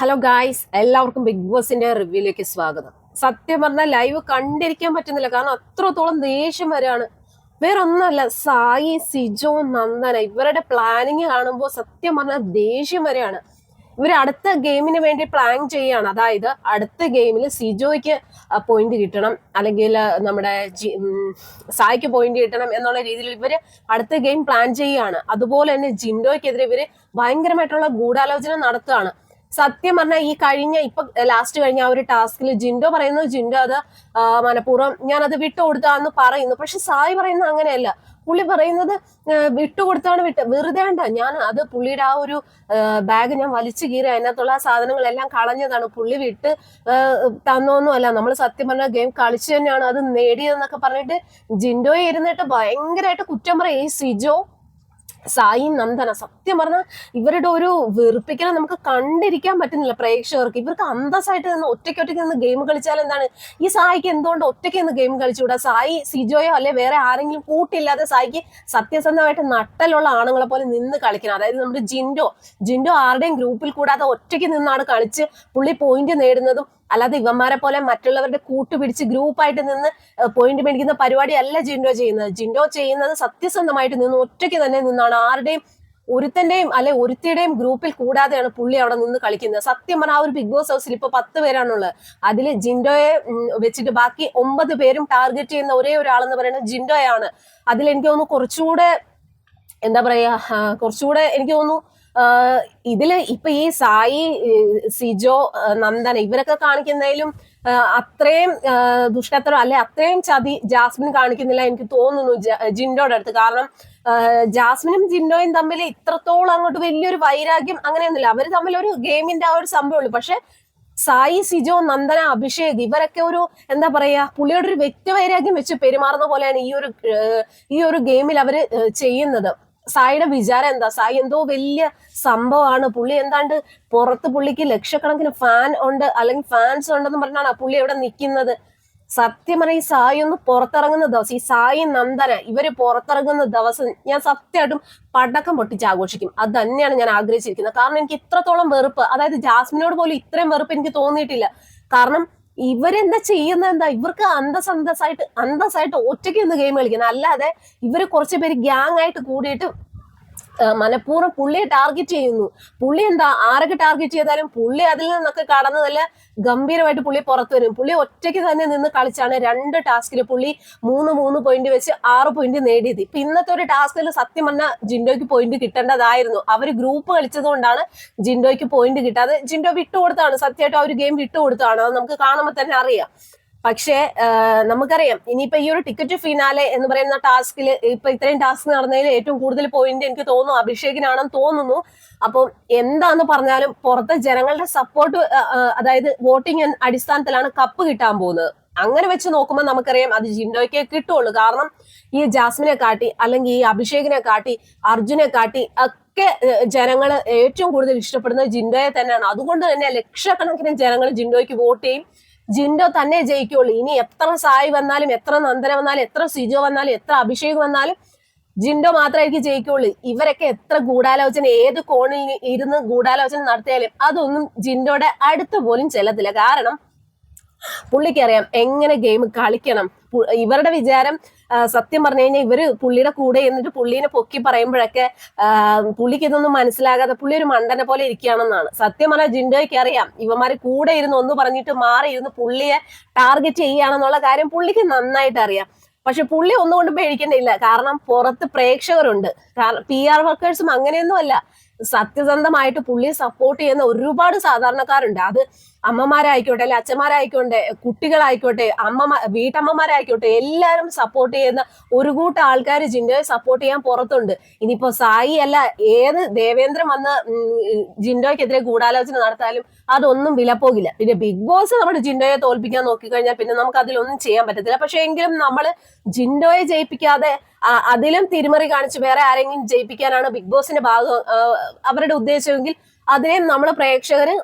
Hello guys എല്ലാവർക്കും big ബോസിന്റെ റിവ്യൂലേക്ക് സ്വാഗതം. സത്യം പറഞ്ഞാൽ ലൈവ് കണ്ടിരിക്കാൻ പറ്റുന്നില്ല. കാരണം അത്രത്തോളം ദേഷ്യം വരാണ് വേറെ സായി സിജോ നന്ദന ഇവരുടെ പ്ലാനിങ് കാണുമ്പോൾ സത്യം പറഞ്ഞാൽ ദേഷ്യം വരെയാണ്. ഇവർ അടുത്ത ഗെയിമിന് വേണ്ടി പ്ലാൻ ചെയ്യാണ് അതായത് അടുത്ത ഗെയിമിൽ സിജോയ്ക്ക് പോയിന്റ് കിട്ടണം. അല്ലെങ്കിൽ നമ്മുടെ സായിക്ക് പോയിന്റ് കിട്ടണം എന്നുള്ള രീതിയിൽ ഇവർ അടുത്ത ഗെയിം പ്ലാൻ ചെയ്യുകയാണ്. അതുപോലെ തന്നെ ജിൻഡോയ്ക്കെതിരെ ഇവർ ഭയങ്കരമായിട്ടുള്ള ഗൂഢാലോചന നടത്തുകയാണ്. സത്യം പറഞ്ഞാൽ ഈ കഴിഞ്ഞ ഇപ്പൊ ലാസ്റ്റ് കഴിഞ്ഞ ആ ഒരു ടാസ്കിൽ ജിൻഡോ പറയുന്നു ജിൻഡോ അത് മനഃപൂർവം ഞാൻ അത് വിട്ടുകൊടുത്താന്ന് പറയുന്നു. പക്ഷെ സായി പറയുന്നത് അങ്ങനെയല്ല. പുള്ളി പറയുന്നത് വിട്ടു വിട്ടുകൊടുത്താണ് വിട്ട് വെറുതെ വേണ്ട ഞാൻ അത് പുള്ളിയുടെ ആ ഒരു ബാഗ് ഞാൻ വലിച്ചു കീറി അതിനകത്തുള്ള ആ സാധനങ്ങളെല്ലാം കളഞ്ഞതാണ്. പുള്ളി വിട്ട് തന്നോന്നും അല്ല. നമ്മൾ സത്യം പറഞ്ഞ ഗെയിം കളിച്ചു തന്നെയാണ് അത് നേടിയതെന്നൊക്കെ പറഞ്ഞിട്ട് ജിൻഡോയെ ഇരുന്നിട്ട് ഭയങ്കരമായിട്ട് കുറ്റം പറയും. ഈ സിജോ സായി നന്ദന. സത്യം പറഞ്ഞാൽ ഇവരുടെ ഒരു വെറുപ്പിക്കൽ നമുക്ക് കണ്ടിരിക്കാൻ പറ്റുന്നില്ല പ്രേക്ഷകർക്ക്. ഇവർക്ക് അന്തസ്സായിട്ട് നിന്ന് ഒറ്റയ്ക്ക് ഒറ്റയ്ക്ക് നിന്ന് ഗെയിം കളിച്ചാൽ എന്താണ്? ഈ സായിക്ക് എന്തുകൊണ്ട് ഒറ്റയ്ക്ക് നിന്ന് ഗെയിം കളിച്ചുകൂടാ? സായി സിജോയോ അല്ലെ വേറെ ആരെങ്കിലും കൂട്ടില്ലാതെ സായിക്ക് സത്യസന്ധമായിട്ട് നട്ടലുള്ള ആണുങ്ങളെ പോലെ നിന്ന് കളിക്കണം. അതായത് നമ്മുടെ ജിൻഡോ. ജിൻഡോ ആരുടെയും ഗ്രൂപ്പിൽ കൂടാതെ ഒറ്റയ്ക്ക് നിന്നാണ് കളിച്ച് പുള്ളി പോയിന്റ് നേടുന്നതും അല്ലാതെ ഇവന്മാരെ പോലെ മറ്റുള്ളവരുടെ കൂട്ടുപിടിച്ച് ഗ്രൂപ്പായിട്ട് നിന്ന് പോയിന്റ് മേടിക്കുന്ന പരിപാടി അല്ല ജിൻഡോ ചെയ്യുന്നത്. ജിൻഡോ ചെയ്യുന്നത് സത്യസന്ധമായിട്ട് നിന്ന് ഒറ്റയ്ക്ക് തന്നെ നിന്നാണ്. ആരുടെയും ഒരുത്തന്റെയും അല്ലെ ഒരുത്തിയുടെയും ഗ്രൂപ്പിൽ കൂടാതെയാണ് പുള്ളി അവിടെ നിന്ന് കളിക്കുന്നത്. സത്യം പറഞ്ഞാൽ ആ ഒരു ബിഗ് ബോസ് ഹൗസിൽ ഇപ്പൊ പത്ത് പേരാണുള്ളത്. അതിൽ ജിൻഡോയെ വെച്ചിട്ട് ബാക്കി ഒമ്പത് പേരും ടാർഗറ്റ് ചെയ്യുന്ന ഒരേ ഒരാളെന്ന് പറയുന്നത് ജിൻഡോയാണ്. അതിൽ എനിക്ക് തോന്നുന്നു കുറച്ചുകൂടെ എന്താ പറയാ കുറച്ചുകൂടെ എനിക്ക് തോന്നുന്നു ഇതിൽ ഇപ്പൊ ഈ സായി സിജോ നന്ദൻ ഇവരൊക്കെ കാണിക്കുന്നതിലും അത്രയും ദുഷ്ടത്തരം അല്ലെ അത്രയും ചതി ജാസ്മിൻ കാണിക്കുന്നില്ല എനിക്ക് തോന്നുന്നു ജിൻഡോയുടെ അടുത്ത്. കാരണം ജാസ്മിനും ജിൻഡോയും തമ്മിൽ ഇത്രത്തോളം അങ്ങോട്ട് വലിയൊരു വൈരാഗ്യം അങ്ങനെയൊന്നുമില്ല. അവർ തമ്മിൽ ഒരു ഗെയിമിന്റെ ആ ഒരു സംഭവമുള്ളൂ പക്ഷെ സായി സിജോ നന്ദന അഭിഷേക് ഇവരൊക്കെ ഒരു എന്താ പറയാ പുള്ളിയുടെ ഒരു വ്യക്തിവൈരാഗ്യം വെച്ച് പെരുമാറുന്ന പോലെയാണ് ഈ ഒരു ഈ ഒരു ഗെയിമിൽ അവർ ചെയ്യുന്നത്. സായിയുടെ വിചാരം എന്താ? സായി എന്തോ വലിയ സംഭവമാണ്. പുള്ളി എന്താണ്ട് പുറത്ത് പുള്ളിക്ക് ലക്ഷക്കണക്കിന് ഫാൻ ഉണ്ട് അല്ലെങ്കിൽ ഫാൻസ് ഉണ്ടെന്ന് പറഞ്ഞാണ് പുള്ളി എവിടെ നിൽക്കുന്നത് സത്യം ഈ സായി ഒന്ന് പുറത്തിറങ്ങുന്ന ദിവസം ഈ സായി നന്ദന ഇവർ പുറത്തിറങ്ങുന്ന ദിവസം ഞാൻ സത്യമായിട്ടും പടക്കം പൊട്ടിച്ച് ആഘോഷിക്കും. അത് തന്നെയാണ് ഞാൻ ആഗ്രഹിച്ചിരിക്കുന്നത്. കാരണം എനിക്ക് ഇത്രത്തോളം വെറുപ്പ് അതായത് ജാസ്മിനോട് പോലും ഇത്രയും വെറുപ്പ് എനിക്ക് തോന്നിയിട്ടില്ല. കാരണം ഇവരെന്താ ചെയ്യുന്നത് എന്താ ഇവർക്ക് അന്തസന്തസായിട്ട് അന്തസ്സായിട്ട് ഒറ്റയ്ക്ക് നിന്ന് ഗെയിം കളിക്കുന്നത് അല്ലാതെ ഇവർ കുറച്ച് പേര് ഗ്യാങ് ആയിട്ട് കൂടിയിട്ട് മനഃപൂർവം പുള്ളിയെ ടാർഗറ്റ് ചെയ്യുന്നു. പുള്ളി എന്താ ആരൊക്കെ ടാർഗറ്റ് ചെയ്താലും പുള്ളി അതിൽ നിന്നൊക്കെ കടന്ന് നല്ല ഗംഭീരമായിട്ട് പുള്ളി പുറത്തു വരും. പുള്ളി ഒറ്റയ്ക്ക് തന്നെ നിന്ന് കളിച്ചാണ് രണ്ട് ടാസ്കിൽ പുള്ളി മൂന്ന് മൂന്ന് പോയിന്റ് വെച്ച് ആറ് പോയിന്റ് നേടിയത്. ഇപ്പൊ ഇന്നത്തെ ഒരു ടാസ്കിൽ സത്യം പറഞ്ഞാൽ ജിൻഡോയ്ക്ക് പോയിന്റ് കിട്ടേണ്ടതായിരുന്നു. അവർ ഗ്രൂപ്പ് കളിച്ചത് കൊണ്ടാണ് ജിൻഡോയ്ക്ക് പോയിന്റ് കിട്ടാതെ. ജിൻഡോ വിട്ടുകൊടുത്താണ് സത്യമായിട്ട് ആ ഒരു ഗെയിം വിട്ടുകൊടുത്താണ് അത് നമുക്ക് കാണുമ്പോൾ തന്നെ അറിയാം. പക്ഷേ നമുക്കറിയാം ഇനിയിപ്പോ ഈ ഒരു ടിക്കറ്റ് ഫിനാലെ എന്ന് പറയുന്ന ടാസ്കിൽ ഇപ്പൊ ഇത്രയും ടാസ്ക് നടന്നതിൽ ഏറ്റവും കൂടുതൽ പോയിന്റ് എനിക്ക് തോന്നുന്നു അഭിഷേകിനാണെന്ന് തോന്നുന്നു. അപ്പോൾ എന്താന്ന് പറഞ്ഞാലും പുറത്തെ ജനങ്ങളുടെ സപ്പോർട്ട് അതായത് വോട്ടിംഗ് അടിസ്ഥാനത്തിലാണ് കപ്പ് കിട്ടാൻ പോകുന്നത്. അങ്ങനെ വെച്ച് നോക്കുമ്പോൾ നമുക്കറിയാം അത് ജിൻഡോയ്ക്ക് കിട്ടുള്ളൂ കാരണം ഈ ജാസ്മിനെ കാട്ടി അല്ലെങ്കിൽ ഈ അഭിഷേകിനെ കാട്ടി അർജുനെ കാട്ടി ഒക്കെ ജനങ്ങൾ ഏറ്റവും കൂടുതൽ ഇഷ്ടപ്പെടുന്നത് ജിൻഡോയെ തന്നെയാണ്. അതുകൊണ്ട് തന്നെ ലക്ഷക്കണക്കിന് ജനങ്ങൾ ജിൻഡോയ്ക്ക് വോട്ട് ചെയ്യും. ജിൻഡോ തന്നെ ജയിക്കുള്ളൂ. ഇനി എത്ര സായി വന്നാലും എത്ര നന്ദന വന്നാലും എത്ര സിജോ വന്നാലും എത്ര അഭിഷേക് വന്നാലും ജിൻഡോ മാത്രമായിരിക്കും ജയിക്കുള്ളൂ. ഇവരൊക്കെ എത്ര ഗൂഢാലോചന ഏത് കോണിൽ ഇരുന്ന് ഗൂഢാലോചന നടത്തിയാലും അതൊന്നും ജിൻഡോയുടെ അടുത്ത് പോലും ചെല്ലത്തില്ല. കാരണം പുള്ളിക്കറിയാം എങ്ങനെ ഗെയിം കളിക്കണം. ഇവരുടെ വിചാരം സത്യം പറഞ്ഞു കഴിഞ്ഞാൽ ഇവർ പുള്ളിയുടെ കൂടെ എന്നിട്ട് പുള്ളീനെ പൊക്കി പറയുമ്പോഴൊക്കെ പുള്ളിക്ക് ഇതൊന്നും മനസ്സിലാകാതെ പുള്ളി ഒരു മണ്ടനെ പോലെ ഇരിക്കുകയാണെന്നാണ്. സത്യം പറഞ്ഞാൽ ജിൻഡോയ്ക്ക് അറിയാം. ഇവന്മാര് കൂടെ ഇരുന്ന് ഒന്ന് പറഞ്ഞിട്ട് മാറി ഇരുന്ന് പുള്ളിയെ ടാർഗറ്റ് ചെയ്യുകയാണെന്നുള്ള കാര്യം പുള്ളിക്ക് നന്നായിട്ട് അറിയാം. പക്ഷെ പുള്ളി ഒന്നുകൊണ്ട് പേടിക്കേണ്ടിയില്ല. കാരണം പുറത്ത് പ്രേക്ഷകരുണ്ട്. കാരണം പി ആർ വർക്കേഴ്സും അങ്ങനെയൊന്നും അല്ല സത്യസന്ധമായിട്ട് പുള്ളിയെ സപ്പോർട്ട് ചെയ്യുന്ന ഒരുപാട് സാധാരണക്കാരുണ്ട്. അത് അമ്മമാരായിക്കോട്ടെ അല്ലെ അച്ഛന്മാരായിക്കോട്ടെ കുട്ടികളായിക്കോട്ടെ അമ്മ വീട്ടമ്മമാരായിക്കോട്ടെ എല്ലാവരും സപ്പോർട്ട് ചെയ്യുന്ന ഒരു കൂട്ടം ആൾക്കാർ ജിൻഡോയെ സപ്പോർട്ട് ചെയ്യാൻ പുറത്തുണ്ട്. ഇനിയിപ്പോ സായി അല്ല ഏത് ദേവേന്ദ്രൻ വന്ന് ജിൻഡോയ്ക്കെതിരെ ഗൂഢാലോചന നടത്താലും അതൊന്നും വിലപ്പോകില്ല. പിന്നെ ബിഗ് ബോസ് നമ്മുടെ ജിൻഡോയെ തോൽപ്പിക്കാൻ നോക്കിക്കഴിഞ്ഞാൽ പിന്നെ നമുക്ക് അതിലൊന്നും ചെയ്യാൻ പറ്റത്തില്ല. പക്ഷെ എങ്കിലും നമ്മൾ ജിൻഡോയെ ജയിപ്പിക്കാതെ അതിലും തിരിമറി കാണിച്ച് വേറെ ആരെങ്കിലും ജയിപ്പിക്കാനാണ് ബിഗ് ബോസിന്റെ ഭാഗം അവരുടെ ഉദ്ദേശമെങ്കിൽ അതിനെയും നമ്മൾ പ്രേക്ഷകര്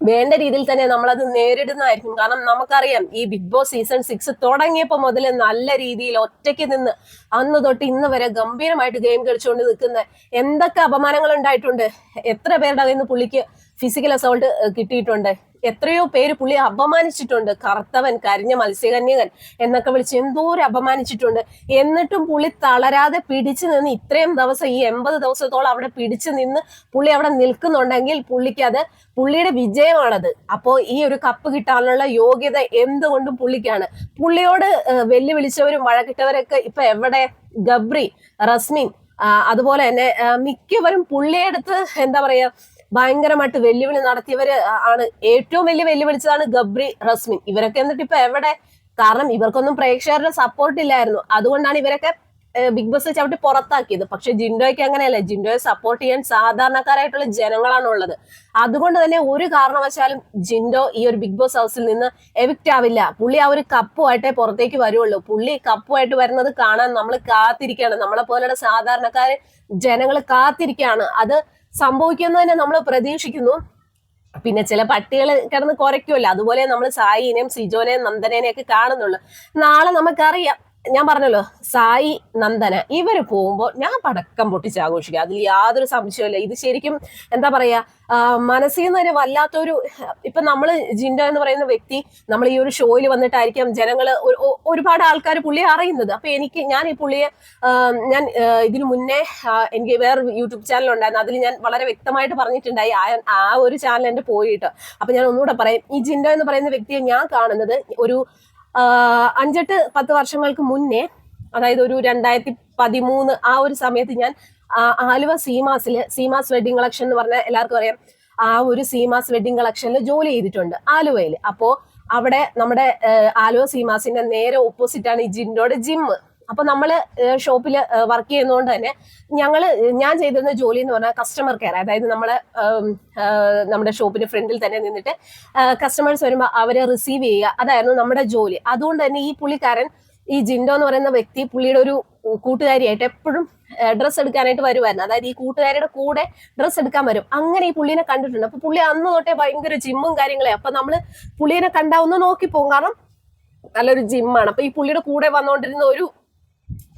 വേണ്ട രീതിയിൽ തന്നെ നമ്മളത് നേരിടുന്നതായിരിക്കും. കാരണം നമുക്കറിയാം ഈ ബിഗ് ബോസ് സീസൺ സിക്സ് തുടങ്ങിയപ്പോൾ മുതൽ നല്ല രീതിയിൽ ഒറ്റയ്ക്ക് നിന്ന് അന്ന് തൊട്ട് ഇന്ന് വരെ ഗംഭീരമായിട്ട് ഗെയിം കളിച്ചുകൊണ്ട് നിൽക്കുന്ന എന്തൊക്കെ അപമാനങ്ങൾ ഉണ്ടായിട്ടുണ്ട്? എത്ര പേരുടെ കയ്യിൽ നിന്ന് പുള്ളിക്ക് ഫിസിക്കൽ അസോൾട്ട് കിട്ടിയിട്ടുണ്ട്. എത്രയോ പേര് പുള്ളി അപമാനിച്ചിട്ടുണ്ട്. കറുത്തവൻ കരിഞ്ഞ മത്സ്യകന്യകൻ എന്നൊക്കെ വിളിച്ച് എന്തോരം അപമാനിച്ചിട്ടുണ്ട്. എന്നിട്ടും പുള്ളി തളരാതെ പിടിച്ചു നിന്ന് ഇത്രയും ദിവസം ഈ എൺപത് ദിവസത്തോളം അവിടെ പിടിച്ചു നിന്ന് പുള്ളി അവിടെ നിൽക്കുന്നുണ്ടെങ്കിൽ പുള്ളിക്ക് അത് പുള്ളിയുടെ വിജയമാണത്. അപ്പോൾ ഈ ഒരു കപ്പ് കിട്ടാനുള്ള യോഗ്യത എന്തുകൊണ്ടും പുള്ളിക്കാണ്. പുള്ളിയോട് വെല്ലുവിളിച്ചവരും വഴക്കിട്ടവരൊക്കെ ഇപ്പൊ എവിടെ? ഗബ്രി റസ്മിൻ അതുപോലെ തന്നെ മിക്കവരും പുള്ളിയെടുത്ത് എന്താ പറയാ ഭയങ്കരമായിട്ട് വെല്ലുവിളി നടത്തിയവര് ആണ്. ഏറ്റവും വലിയ വെല്ലുവിളിച്ചതാണ് ഗബ്രി റസ്മിൻ. ഇവരൊക്കെ എന്നിട്ട് ഇപ്പൊ എവിടെ? കാരണം ഇവർക്കൊന്നും പ്രേക്ഷകരുടെ സപ്പോർട്ട് ഇല്ലായിരുന്നു. അതുകൊണ്ടാണ് ഇവരൊക്കെ ബിഗ് ബോസ് ചവിട്ടി പുറത്താക്കിയത്. പക്ഷെ ജിൻഡോയ്ക്ക് അങ്ങനെയല്ല. ജിൻഡോയെ സപ്പോർട്ട് ചെയ്യാൻ സാധാരണക്കാരായിട്ടുള്ള ജനങ്ങളാണ് ഉള്ളത് അതുകൊണ്ട് തന്നെ ഒരു കാരണവശാലും ജിൻഡോ ഈ ഒരു ബിഗ് ബോസ് ഹൗസിൽ നിന്ന് എവിക്റ്റ് ആവില്ല. പുള്ളി ആ ഒരു കപ്പുമായിട്ടേ പുറത്തേക്ക് വരുള്ളൂ. പുള്ളി കപ്പുമായിട്ട് വരുന്നത് കാണാൻ നമ്മൾ കാത്തിരിക്കുകയാണ്. നമ്മളെ പോലെയുള്ള സാധാരണക്കാർ ജനങ്ങൾ കാത്തിരിക്കുകയാണ്. അത് സംഭവിക്കുന്നു തന്നെ നമ്മൾ പ്രതീക്ഷിക്കുന്നു. പിന്നെ ചില പട്ടികൾ കിടന്ന് കുറയ്ക്കുമല്ലോ അതുപോലെ നമ്മൾ സായിനെയും സിജോനെയും നന്ദനേനെയും ഒക്കെ കാണുന്നുള്ളൂ. നാളെ നമുക്കറിയാം. ഞാൻ പറഞ്ഞല്ലോ സായി നന്ദന ഇവർ പോകുമ്പോൾ ഞാൻ പടക്കം പൊട്ടിച്ച് ആഘോഷിക്കുക അതിൽ യാതൊരു സംശയമില്ല ഇത് ശരിക്കും എന്താ പറയാ മനസ്സിൽ നിന്ന് തന്നെ വല്ലാത്തൊരു ഇപ്പൊ നമ്മൾ ജിൻഡ എന്ന് പറയുന്ന വ്യക്തി നമ്മൾ ഈ ഒരു ഷോയിൽ വന്നിട്ടായിരിക്കാം ജനങ്ങൾ ഒരുപാട് ആൾക്കാർ പുള്ളിയെ അറിയുന്നത്. അപ്പൊ എനിക്ക് ഞാൻ ഈ പുള്ളിയെ ഞാൻ ഇതിനു മുന്നേ എനിക്ക് വേറെ യൂട്യൂബ് ചാനൽ ഉണ്ടായിരുന്നു. അതിൽ ഞാൻ വളരെ വ്യക്തമായിട്ട് പറഞ്ഞിട്ടുണ്ടായി ആ ഒരു ചാനൽ എന്റെ പോയിട്ട്. അപ്പൊ ഞാൻ ഒന്നുകൂടെ പറയും ഈ ജിൻഡ എന്ന് പറയുന്ന വ്യക്തിയെ ഞാൻ കാണുന്നത് ഒരു അഞ്ചെട്ട് പത്ത് വർഷങ്ങൾക്ക് മുന്നേ അതായത് ഒരു രണ്ടായിരത്തി പതിമൂന്ന് ആ ഒരു സമയത്ത് ഞാൻ ആലുവ സീമാസിൽ സീമാസ് വെഡിങ് കളക്ഷൻ എന്ന് പറഞ്ഞാൽ എല്ലാവർക്കും അറിയാം ആ ഒരു സീമാസ് വെഡിങ് കളക്ഷനിൽ ജോലി ചെയ്തിട്ടുണ്ട് ആലുവയിൽ അപ്പോ അവിടെ നമ്മുടെ ആലുവ സീമാസിന്റെ നേരെ ഓപ്പോസിറ്റ് ആണ് ഈ ജിൻഡോയുടെ ജിമ്മ് അപ്പൊ നമ്മൾ ഷോപ്പിൽ വർക്ക് ചെയ്യുന്നതുകൊണ്ട് തന്നെ ഞങ്ങൾ ഞാൻ ചെയ്തിരുന്ന ജോലി എന്ന് പറഞ്ഞാൽ കസ്റ്റമർ കെയർ അതായത് നമ്മൾ നമ്മുടെ ഷോപ്പിന്റെ ഫ്രണ്ടിൽ തന്നെ നിന്നിട്ട് കസ്റ്റമേഴ്സ് വരുമ്പോൾ അവരെ റിസീവ് ചെയ്യുക. അതായിരുന്നു നമ്മുടെ ജോലി. അതുകൊണ്ട് തന്നെ ഈ പുള്ളിക്കാരൻ ഈ ജിൻഡോ എന്ന് പറയുന്ന വ്യക്തി പുള്ളിയുടെ ഒരു കൂട്ടുകാരിയായിട്ട് എപ്പോഴും ഡ്രസ്സ് എടുക്കാനായിട്ട് വരുമായിരുന്നു അതായത് ഈ കൂട്ടുകാരിയുടെ കൂടെ ഡ്രസ്സ് എടുക്കാൻ വരും. അങ്ങനെ ഈ പുള്ളിനെ കണ്ടിട്ടുണ്ട്. അപ്പൊ പുള്ളി അന്ന് തൊട്ടേ ഭയങ്കര ജിമ്മും കാര്യങ്ങളെ അപ്പൊ നമ്മൾ പുള്ളിനെ കണ്ടാവുന്ന നോക്കി നോക്കിപ്പോകും കാരണം നല്ലൊരു ജിമ്മാണ് അപ്പൊ ഈ പുള്ളിയുടെ കൂടെ വന്നുകൊണ്ടിരുന്ന ഒരു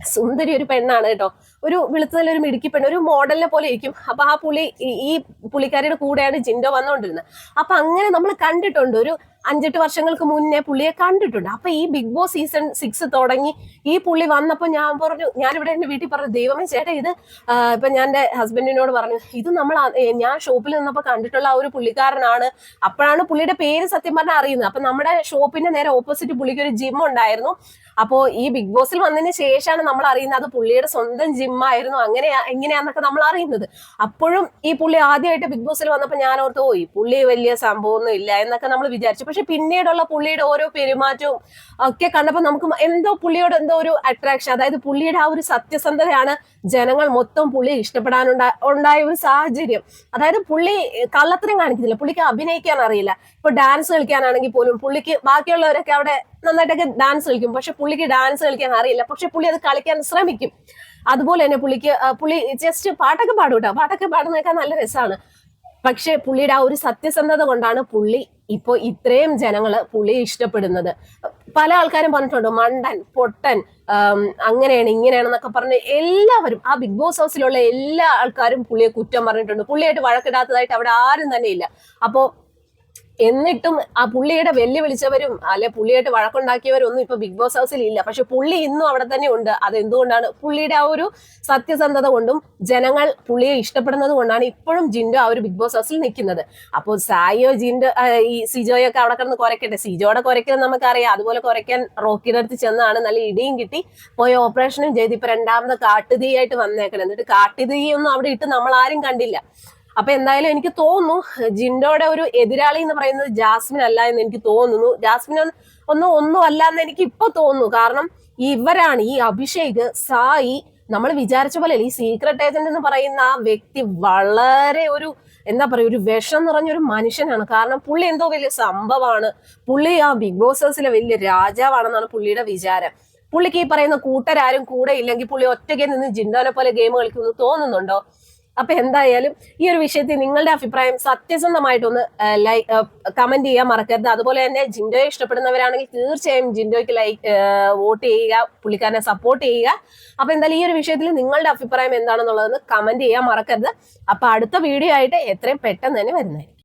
സുന്ദരി ഒരു പെണ്ണാണ് കേട്ടോ. ഒരു വെളുത്തതിൽ ഒരു മിടുക്കി പെണ്ണ് ഒരു മോഡലിനെ പോലെ ഇരിക്കും. അപ്പൊ ആ പുള്ളി ഈ- ഈ പുള്ളിക്കാരിയുടെ കൂടെയാണ് ജിൻഡോ വന്നുകൊണ്ടിരുന്നത് അപ്പൊ അങ്ങനെ നമ്മൾ കണ്ടിട്ടുണ്ട് ഒരു അഞ്ചെട്ട് വർഷങ്ങൾക്ക് മുന്നേ പുള്ളിയെ കണ്ടിട്ടുണ്ട്. അപ്പൊ ഈ ബിഗ് ബോസ് സീസൺ സിക്സ് തുടങ്ങി ഈ പുള്ളി വന്നപ്പോ ഞാൻ പറഞ്ഞു ഞാൻ ഇവിടെ എന്റെ വീട്ടിൽ പറഞ്ഞു ദൈവമേ ചേട്ടാ ഇത് ഇപ്പൊ ഞാൻ എന്റെ ഹസ്ബൻഡിനോട് പറഞ്ഞു ഇത് നമ്മൾ ഞാൻ ഷോപ്പിൽ നിന്നപ്പോ കണ്ടിട്ടുള്ള ആ ഒരു പുള്ളിക്കാരനാണ്. അപ്പോഴാണ് പുള്ളിയുടെ പേര് സത്യം പറഞ്ഞാൽ അറിയുന്നത്. അപ്പൊ നമ്മുടെ ഷോപ്പിന്റെ നേരെ ഓപ്പോസിറ്റ് പുള്ളിക്ക് ഒരു ജിം ഉണ്ടായിരുന്നു. അപ്പോ ഈ ബിഗ് ബോസിൽ വന്നതിന് ശേഷമാണ് നമ്മൾ അറിയുന്നത് അത് പുള്ളിയുടെ സ്വന്തം ജിമ്മായിരുന്നു അങ്ങനെ എങ്ങനെയാന്നൊക്കെ നമ്മൾ അറിയുന്നത്. അപ്പോഴും ഈ പുള്ളി ആദ്യമായിട്ട് ബിഗ് ബോസിൽ വന്നപ്പോൾ ഞാൻ ഓർത്ത് പോയി പുള്ളി വലിയ സംഭവമൊന്നും ഇല്ല എന്നൊക്കെ നമ്മൾ വിചാരിച്ചു. പക്ഷെ പിന്നീടുള്ള പുള്ളിയുടെ ഓരോ പെരുമാറ്റവും ഒക്കെ കണ്ടപ്പോൾ നമുക്ക് എന്തോ പുള്ളിയോട് എന്തോ ഒരു അട്രാക്ഷൻ അതായത് പുള്ളിയുടെ ആ ഒരു സത്യസന്ധതയാണ് ജനങ്ങൾ മൊത്തം പുള്ളി ഇഷ്ടപ്പെടാനുണ്ടായ ഉണ്ടായ ഒരു സാഹചര്യം. അതായത് പുള്ളി കള്ളത്തരം കാണിക്കുന്നില്ല. പുള്ളിക്ക് അഭിനയിക്കാൻ അറിയില്ല. ഇപ്പൊ ഡാൻസ് കളിക്കാനാണെങ്കിൽ പോലും പുള്ളിക്ക് ബാക്കിയുള്ളവരൊക്കെ അവിടെ നന്നായിട്ടൊക്കെ ഡാൻസ് കളിക്കും. പക്ഷെ പുള്ളിക്ക് ഡാൻസ് കളിക്കാൻ അറിയില്ല. പക്ഷെ പുള്ളി അത് കളിക്കാൻ ശ്രമിക്കും. അതുപോലെ തന്നെ പുള്ളിക്ക് പുള്ളി ജസ്റ്റ് പാട്ടൊക്കെ പാടും കേട്ടോ. പാട്ടൊക്കെ പാടുന്നതൊക്കെ നല്ല രസമാണ്. പക്ഷെ പുള്ളിയുടെ ആ ഒരു സത്യസന്ധത കൊണ്ടാണ് പുള്ളി ഇപ്പൊ ഇത്രയും ജനങ്ങൾ പുള്ളിയെ ഇഷ്ടപ്പെടുന്നത്. പല ആൾക്കാരും പറഞ്ഞിട്ടുണ്ട് മണ്ടൻ പൊട്ടൻ അങ്ങനെയാണ് ഇങ്ങനെയാണെന്നൊക്കെ പറഞ്ഞ് എല്ലാവരും ആ ബിഗ് ബോസ് ഹൗസിലുള്ള എല്ലാ ആൾക്കാരും പുള്ളിയെ കുറ്റം പറഞ്ഞിട്ടുണ്ട്. പുള്ളിയായിട്ട് വഴക്കിടാത്തതായിട്ട് അവിടെ ആരും തന്നെ ഇല്ല. അപ്പോ എന്നിട്ടും ആ പുള്ളിയുടെ വെല്ലുവിളിച്ചവരും അല്ലെ പുള്ളിയായിട്ട് വഴക്കുണ്ടാക്കിയവരും ഒന്നും ഇപ്പൊ ബിഗ് ബോസ് ഹൗസിൽ ഇല്ല പക്ഷെ പുള്ളി ഇന്നും അവിടെ തന്നെ ഉണ്ട്. അത് എന്തുകൊണ്ടാണ് പുള്ളിയുടെ ആ ഒരു സത്യസന്ധത കൊണ്ടും ജനങ്ങൾ പുള്ളിയെ ഇഷ്ടപ്പെടുന്നത് കൊണ്ടാണ് ഇപ്പോഴും ജിൻഡോ ആ ഒരു ബിഗ് ബോസ് ഹൗസിൽ നിൽക്കുന്നത്. അപ്പോൾ സായിയോ ജിൻഡോ ഈ സിജോയോ ഒക്കെ അവിടെ കിടന്ന് കുറയ്ക്കട്ടെ സിജോയുടെ കുറയ്ക്കുന്നത് നമുക്കറിയാം. അതുപോലെ കുരയ്ക്കാൻ റോക്കിയുടെ അടുത്ത് ചെന്നാണ് നല്ല ഇടിയും കിട്ടി. പോയ ഓപ്പറേഷനും ചെയ്ത്. ഇപ്പൊ രണ്ടാമത് കാട്ടുതീയായിട്ട് വന്നേക്കണം. എന്നിട്ട് കാട്ടുതീയൊന്നും അവിടെ ഇട്ട് നമ്മൾ ആരും കണ്ടില്ല. അപ്പൊ എന്തായാലും എനിക്ക് തോന്നുന്നു ജിൻഡോയുടെ ഒരു എതിരാളി എന്ന് പറയുന്നത് ജാസ്മിൻ അല്ല എന്ന് എനിക്ക് തോന്നുന്നു. ജാസ്മിൻ ഒന്ന് ഒന്നും അല്ല എന്ന് എനിക്ക് ഇപ്പൊ തോന്നുന്നു. കാരണം ഇവരാണ് ഈ അഭിഷേക് സായി നമ്മൾ വിചാരിച്ച പോലെ ഈ സീക്രട്ട് ഏജന്റ് എന്ന് പറയുന്ന ആ വ്യക്തി വളരെ ഒരു എന്താ പറയുക ഒരു വിഷം നിറഞ്ഞൊരു മനുഷ്യനാണ്. കാരണം പുള്ളി എന്തോ വലിയ സംഭവമാണ്. പുള്ളി ആ ബിഗ് ബോസ് ഹൗസിലെ വലിയ രാജാവാണെന്നാണ് പുള്ളിയുടെ വിചാരം. പുള്ളിക്ക് ഈ പറയുന്ന കൂട്ടരാരും കൂടെ ഇല്ലെങ്കിൽ പുള്ളി ഒറ്റയ്ക്ക് നിന്ന് ജിൻഡോനെ പോലെ ഗെയിം കളിക്കുമെന്ന് തോന്നുന്നുണ്ടോ? അപ്പൊ എന്തായാലും ഈ ഒരു വിഷയത്തിൽ നിങ്ങളുടെ അഭിപ്രായം സത്യസന്ധമായിട്ടൊന്ന് ലൈക്ക് കമന്റ് ചെയ്യാൻ മറക്കരുത്. അതുപോലെ തന്നെ ജിൻഡോയെ ഇഷ്ടപ്പെടുന്നവരാണെങ്കിൽ തീർച്ചയായും ജിൻഡോയ്ക്ക് ലൈക്ക് വോട്ട് ചെയ്യുക പുള്ളിക്കാരനെ സപ്പോർട്ട് ചെയ്യുക. അപ്പൊ എന്തായാലും ഈ ഒരു വിഷയത്തിൽ നിങ്ങളുടെ അഭിപ്രായം എന്താണെന്നുള്ളതെന്ന് കമന്റ് ചെയ്യാൻ മറക്കരുത്. അപ്പൊ അടുത്ത വീഡിയോ ആയിട്ട് എത്രയും പെട്ടെന്ന് തന്നെ വരുന്നതായിരിക്കും.